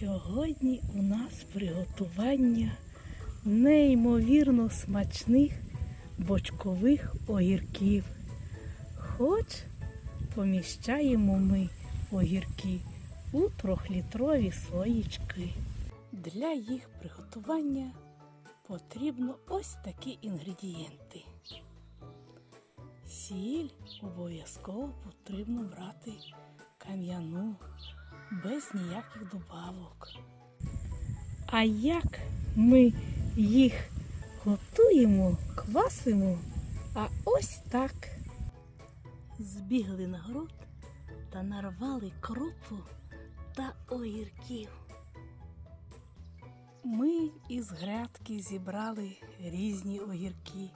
Сьогодні у нас приготування неймовірно смачних бочкових огірків. Хоч поміщаємо ми огірки у трьохлітрові слоїчки. Для їх приготування потрібно ось такі інгредієнти. Сіль обов'язково потрібно брати кам'яну, без ніяких добавок. А як ми їх готуємо, квасимо, а ось так. Збігли на город та нарвали кропу та огірків. Ми із грядки зібрали різні огірки,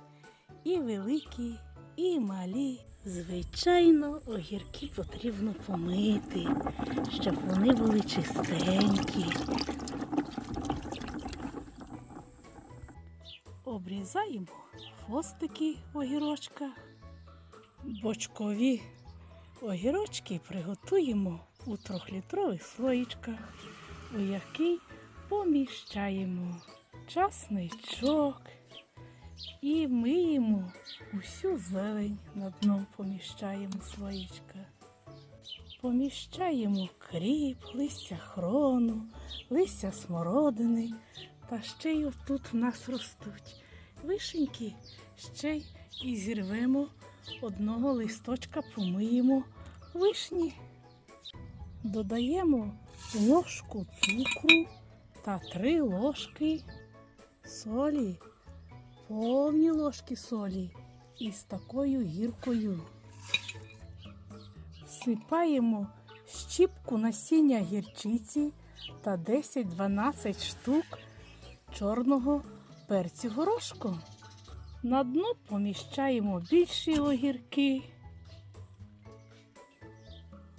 і великі, і малі. Звичайно, огірки потрібно помити, щоб вони були чистенькі. Обрізаємо хвостики огірочка. Бочкові огірочки приготуємо у трьохлітрових слоїчках, у який поміщаємо часничок і миємо усю зелень на дно поміщаємо слоїчка. Поміщаємо кріп, листя хрону, листя смородини, та ще й отут в нас ростуть вишеньки, ще й і зірвемо одного листочка, помиємо вишні. Додаємо ложку цукру та три ложки солі, повні ложки солі із такою гіркою. Всипаємо щіпку насіння гірчиці та 10-12 штук чорного перцю горошку. На дно поміщаємо більші огірки.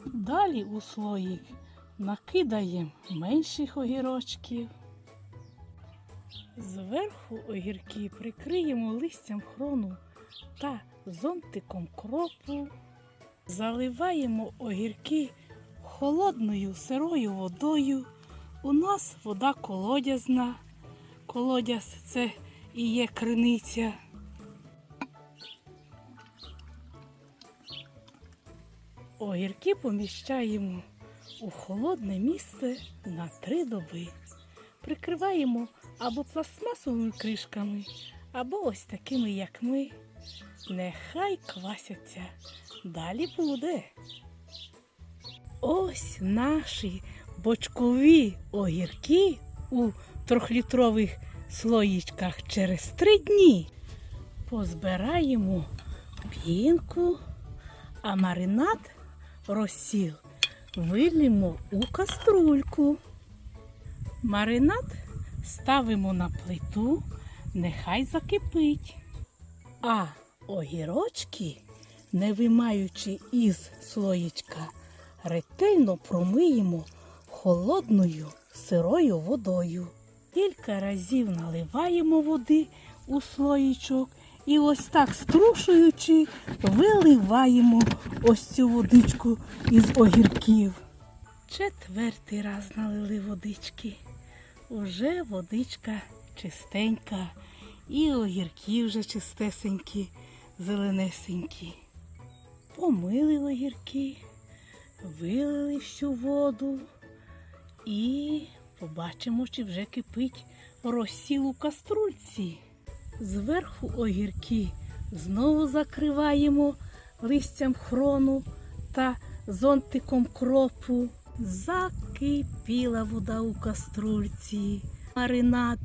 Далі у слоїк накидаємо менших огірочків. Зверху огірки прикриємо листям хрону та зонтиком кропу. Заливаємо огірки холодною сирою водою. У нас вода колодязна. Колодязь це і є криниця. Огірки поміщаємо у холодне місце на три доби. Прикриваємо або пластмасовими кришками, або ось такими, як ми. Нехай квасяться. Далі буде. Ось наші бочкові огірки у трьохлітрових слоїчках через три дні. Позбираємо пінку, а маринад розсіл вилімо у каструльку. Маринад ставимо на плиту, нехай закипить. А огірочки, не вимаючи із слоїчка, ретельно промиємо холодною сирою водою. Кілька разів наливаємо води у слоїчок і ось так струшуючи, виливаємо ось цю водичку із огірків. Четвертий раз налили водички. Уже водичка чистенька, і огірки вже чистесенькі, зеленесенькі. Помили огірки, вилили всю воду і побачимо, чи вже кипить розсіл у каструльці. Зверху огірки знову закриваємо листям хрону та зонтиком кропу. Закипіла вода у каструльці, маринад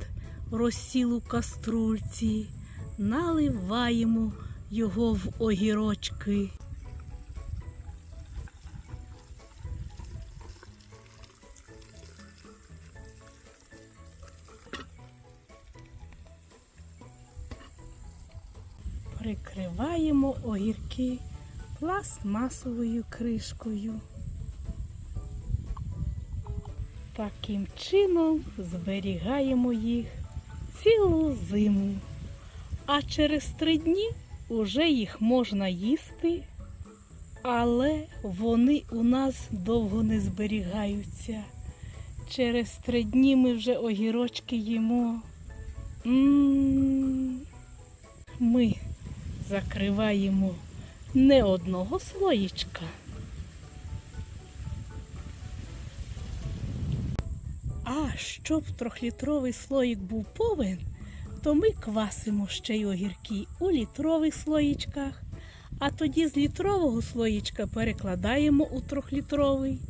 розсіл у каструльці, наливаємо його в огірочки. Прикриваємо огірки пластмасовою кришкою. Таким чином зберігаємо їх цілу зиму. А через три дні уже їх можна їсти, але вони у нас довго не зберігаються. Через три дні ми вже огірочки їмо. Ми закриваємо не одного слоїчка. А щоб трьохлітровий слоїк був повен, то ми квасимо ще й огірки у літрових слоїчках, а тоді з літрового слоїчка перекладаємо у трьохлітровий.